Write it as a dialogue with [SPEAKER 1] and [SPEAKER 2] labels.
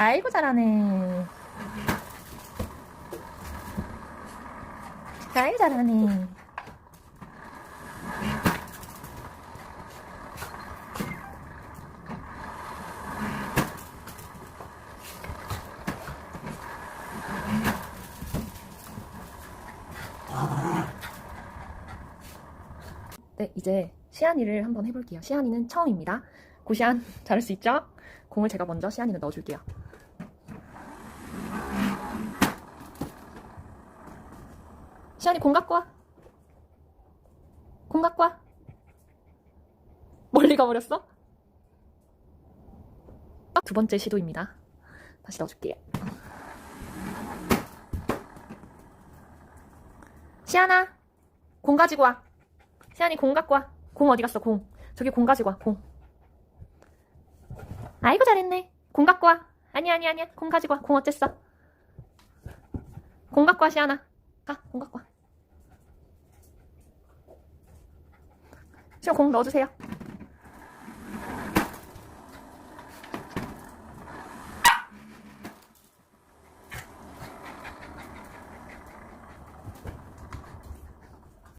[SPEAKER 1] 아이고 잘하네. 아이고 잘하네. 네, 이제 시안이를 한번 해볼게요. 시안이는 처음입니다. 고시안 잘할 수 있죠? 공을 제가 먼저 시안이는 넣어줄게요. 시안이 공 갖고 와. 공 갖고 와. 멀리 가버렸어? 두 번째 시도입니다. 다시 넣어줄게요. 시안아, 공 가지고 와. 시안이 공 갖고 와. 공 어디 갔어, 공. 저기 공 가지고 와, 공. 아이고, 잘했네. 공 갖고 와. 아니야, 아니야, 아니야. 공 가지고 와. 공 어쨌어? 공 갖고 와, 시안아. 가, 공 갖고 와. 조금 넣어주세요.